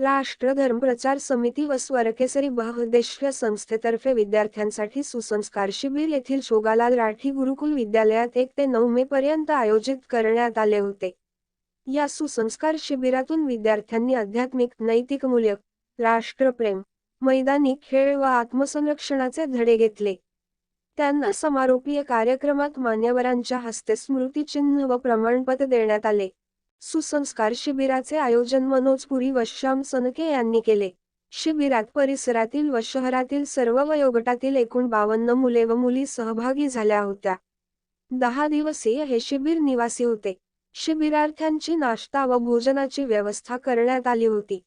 राष्ट्रधर्म प्रचार समिती व स्वरकेसरी बहुउद्देशीय संस्थेतर्फे विद्यार्थ्यांसाठी सुसंस्कार शिबिर येथील शोगालाल राठी गुरुकुल विद्यालयात एक ते नऊ मे पर्यंत आयोजित करण्यात आले होते. या सुसंस्कार शिबिरातून विद्यार्थ्यांनी आध्यात्मिक नैतिक मूल्य राष्ट्रप्रेम मैदानी खेळ व आत्मसंरक्षणाचे धडे घेतले. त्यांना समारोपीय कार्यक्रमात मान्यवरांच्या हस्ते स्मृतिचिन्ह व प्रमाणपत्र देण्यात आले. सुसंस्कार शिबिराचे आयोजन मनोज पुरी व श्याम सनके यांनी केले. शिबिरात परिसरातील व शहरातील सर्व वयोगटातील एकूण बावन्न मुले व मुली सहभागी झाल्या होत्या. दहा दिवसीय हे शिबिर निवासी होते. शिबिरार्थ्यांची नाश्ता व भोजनाची व्यवस्था करण्यात आली होती.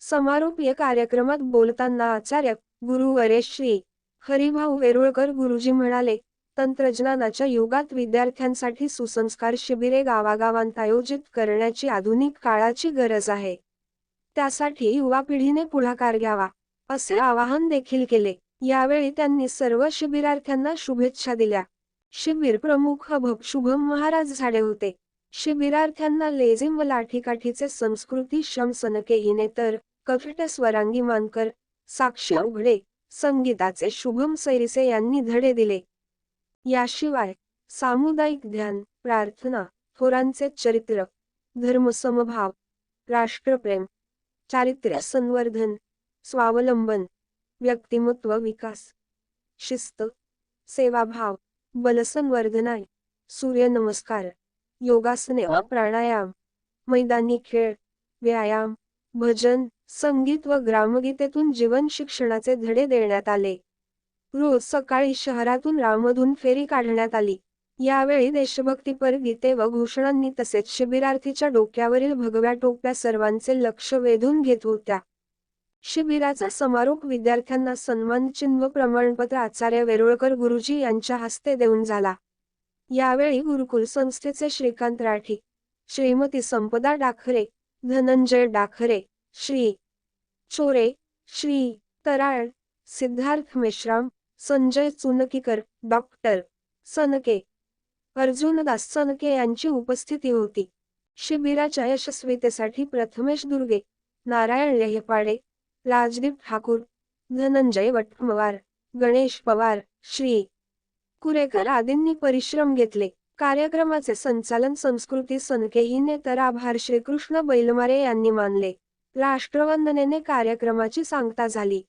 समारोपीय कार्यक्रमात बोलताना आचार्य गुरुवरे श्री हरिभाऊ वेरुळकर गुरुजी म्हणाले तंत्रज्ञानाच्या युगात विद्यार्थ्यांसाठी सुसंस्कार शिबिरे गावागावांत आयोजित करण्याची आधुनिक काळाची गरज आहे. त्यासाठी युवा पिढीने पुढाकार घ्यावा असे आवाहन देखील केले. यावेळी त्यांनी सर्व शिबिरार्थ्यांना शुभेच्छा दिल्या. शिबिर प्रमुख हभप शुभम महाराज झाले होते. शिबिरार्थ्यांना लेझिम व लाठीकाठीचे संस्कृती शम सनके हिने तर कफिट स्वरांगी मानकर साक्षी उघडे संगीताचे शुभम सैरिसे यांनी धडे दिले. याशिवाय सामुदायिक ध्यान प्रार्थना थोरांचे चरित्र धर्मसमभाव राष्ट्रप्रेम चारित्र्य संवर्धन स्वावलंबन व्यक्तिमत्व विकास शिस्त सेवाभाव बलसंवर्धनाय सूर्यनमस्कार योगासने व प्राणायाम मैदानी खेळ व्यायाम भजन संगीत व ग्रामगीतेतून जीवन शिक्षणाचे धडे देण्यात आले. रोज सकाळी शहरातून रामधून फेरी काढण्यात आली. यावेळी देशभक्तीपर गीते व घोषणांनी तसेच शिबिरार्थीच्या डोक्यावरील भगव्या टोप्या सर्वांचे लक्ष वेधून घेत होत्या. शिबिराचा समारोप विद्यार्थ्यांना सन्मानचिन्ह प्रमाणपत्र आचार्य वेरुळकर गुरुजी यांच्या हस्ते देऊन झाला. यावेळी गुरुकुल संस्थेचे श्रीकांत राठी श्रीमती संपदा डाखरे धनंजय डाखरे श्री. चोरे श्री. तराळ सिद्धार्थ मेश्राम संजय चुनकीकर डॉक्टर सनके अर्जुनदास सनके यांची उपस्थिती होती. शिबिराच्या यशस्वीतेसाठी प्रथमेश दुर्गे नारायण लेहपाडे राजदीप ठाकूर धनंजय वटमवार गणेश पवार श्री कुरेकर आदींनी परिश्रम घेतले. कार्यक्रमाचे संचालन संस्कृती सनके हिने तर आभार श्रीकृष्ण बैलमारे यांनी मानले. राष्ट्रवंदनेने कार्यक्रमाची सांगता झाली.